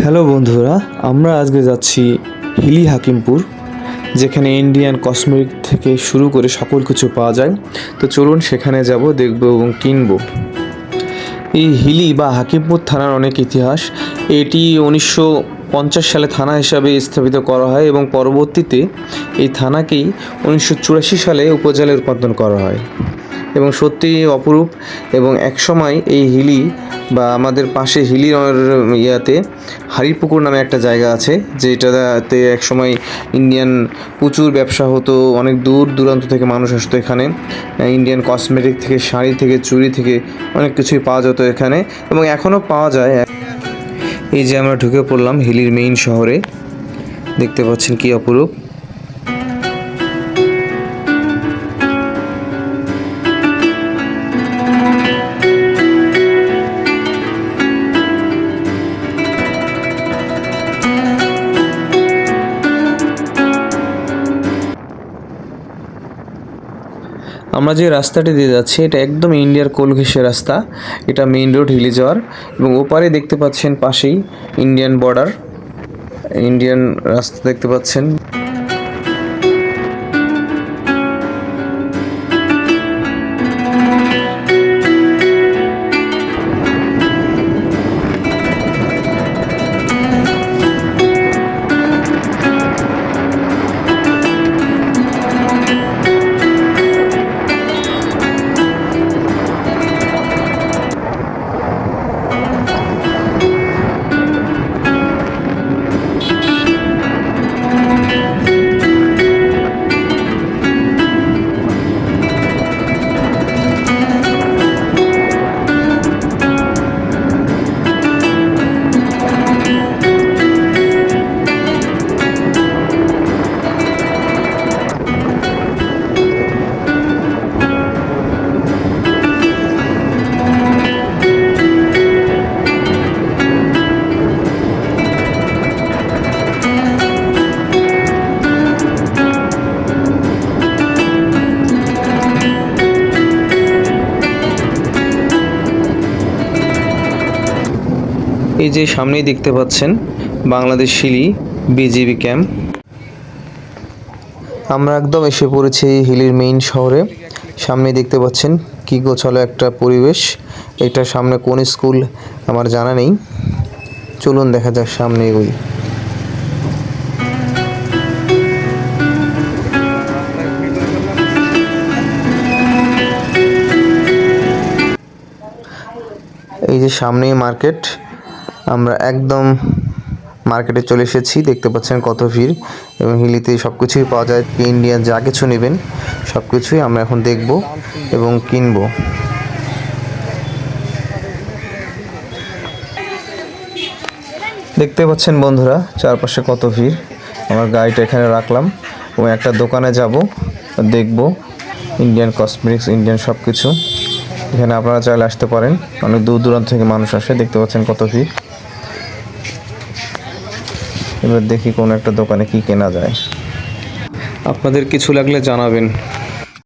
Hello বন্ধুরা, আমরা আজকে যাচ্ছি হিলি হাকিমপুর, যেখানে ইন্ডিয়ান কসমেটিক থেকে শুরু করে সকল কিছু পাওয়া যায়। তো চলুন সেখানে যাব, দেখব এবং কিনবো। এই হিলি বা হাকিমপুর থানার অনেক ইতিহাস। এটি উনিশশো পঞ্চাশ সালে থানা হিসাবে স্থাপিত করা হয় এবং পরবর্তীতে এই থানাকেই উনিশশো চুরাশি সালে উপজেলায় রূপান্তর করা হয়। এবং সত্যি অপরূপ এবং একসময় এই হিলি বা আমাদের পাশে হিলির ইয়াতে হারিপুকুর নামে একটা জায়গা আছে, যেটাতে একসময় ইন্ডিয়ান প্রচুর ব্যবসা হতো, অনেক দূর দূরান্ত থেকে মানুষ আসতো এখানে। ইন্ডিয়ান কসমেটিক থেকে শাড়ি থেকে চুড়ি থেকে অনেক কিছুই পাওয়া যেত এখানে এবং এখনও পাওয়া যায়। এই যে আমরা ঢুকে পড়লাম হিলির মেইন শহরে, দেখতে পাচ্ছেন কি অপরূপ। আমরা যে রাস্তাটি দিয়ে যাচ্ছি, এটা একদম ইন্ডিয়ার কোলঘেসে রাস্তা। এটা মেইন রোড হিলি যাওয়ার এবং ওপারে দেখতে পাচ্ছেন পাশেই ইন্ডিয়ান বর্ডার ইন্ডিয়ান রাস্তা দেখতে পাচ্ছেন। এই যে সামনেই দেখতে পাচ্ছেন বাংলাদেশ শিলি বিজিবি ক্যাম্প। আমরা একদম এসে পড়েছি হিলির মেইন শহরে। সামনে দেখতে পাচ্ছেন কি গোছালো একটা পরিবেশ। এটা সামনে কোন স্কুল আমার জানা নেই। চলুন দেখা যাক সামনে এগোই এই যে সামনেই মার্কেট। আমরা একদম মার্কেটে চলে এসেছি, দেখতে পাচ্ছেন কত ভিড়। এবং হিলিতে সব কিছুই পাওয়া যায় ইন্ডিয়ান যা কিছু নেবেন সব কিছুই আমরা এখন দেখব এবং কিনবো। দেখতে পাচ্ছেন বন্ধুরা, চারপাশে কত ভিড়। আমার গাড়িটা এখানে রাখলাম এবং একটা দোকানে যাব, দেখব ইন্ডিয়ান কসমেটিক্স ইন্ডিয়ান সব কিছু এখানে আপনারা চাইলে আসতে পারেন, অনেক দূর দূরান্ত থেকে মানুষ আসে, দেখতে পাচ্ছেন কত ভিড়। এবার দেখি কোন একটা দোকানে কি কেনা যায়। আপনাদের কিছু লাগলে জানাবেন।